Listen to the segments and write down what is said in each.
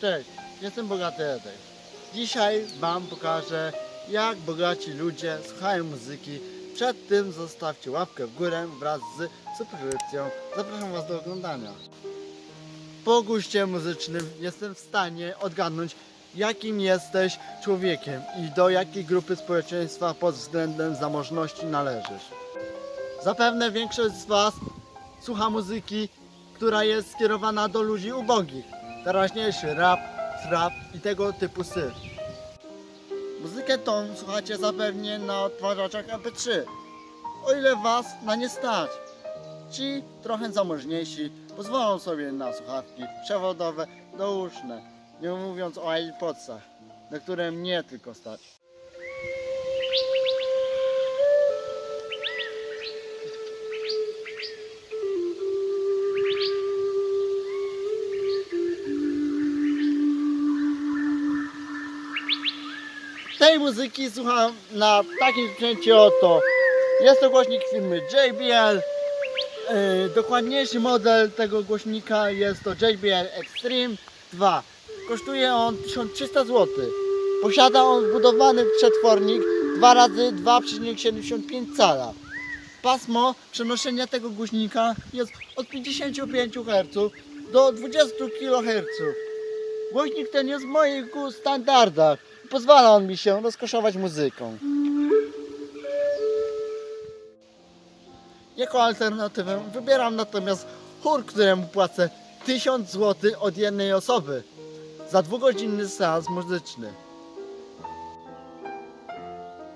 Cześć, jestem Bogaty Edek. Dzisiaj Wam pokażę, jak bogaci ludzie słuchają muzyki. Przed tym zostawcie łapkę w górę wraz z subskrypcją. Zapraszam Was do oglądania. Po guście muzycznym jestem w stanie odgadnąć, jakim jesteś człowiekiem i do jakiej grupy społeczeństwa pod względem zamożności należysz. Zapewne większość z Was słucha muzyki, która jest skierowana do ludzi ubogich. Teraźniejszy rap, trap i tego typu styl. Muzykę tą słuchacie zapewnie na odtwarzaczach MP3, o ile Was na nie stać. Ci trochę zamożniejsi pozwolą sobie na słuchawki przewodowe, douszne, nie mówiąc o iPodsach, na które mnie tylko stać. Tej muzyki słucham na takim sprzęcie oto. Jest to głośnik firmy JBL. Yy, dokładniejszy model tego głośnika jest to JBL Extreme 2. Kosztuje on 1300 zł. Posiada on wbudowany przetwornik 2 razy 2,75 cala. Pasmo przenoszenia tego głośnika jest od 55 Hz do 20 kHz. Głośnik ten jest w moich standardach. Pozwala on mi się rozkoszować muzyką. Jako alternatywę wybieram natomiast chór, któremu płacę 1000 zł od jednej osoby za dwugodzinny seans muzyczny.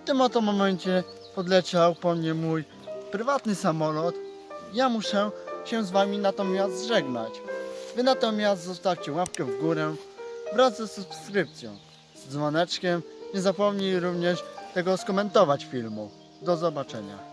W tym oto momencie podleciał po mnie mój prywatny samolot. Ja muszę się z wami natomiast żegnać. Wy natomiast zostawcie łapkę w górę wraz ze subskrypcją, z dzwoneczkiem. Nie zapomnij również tego skomentować filmu. Do zobaczenia.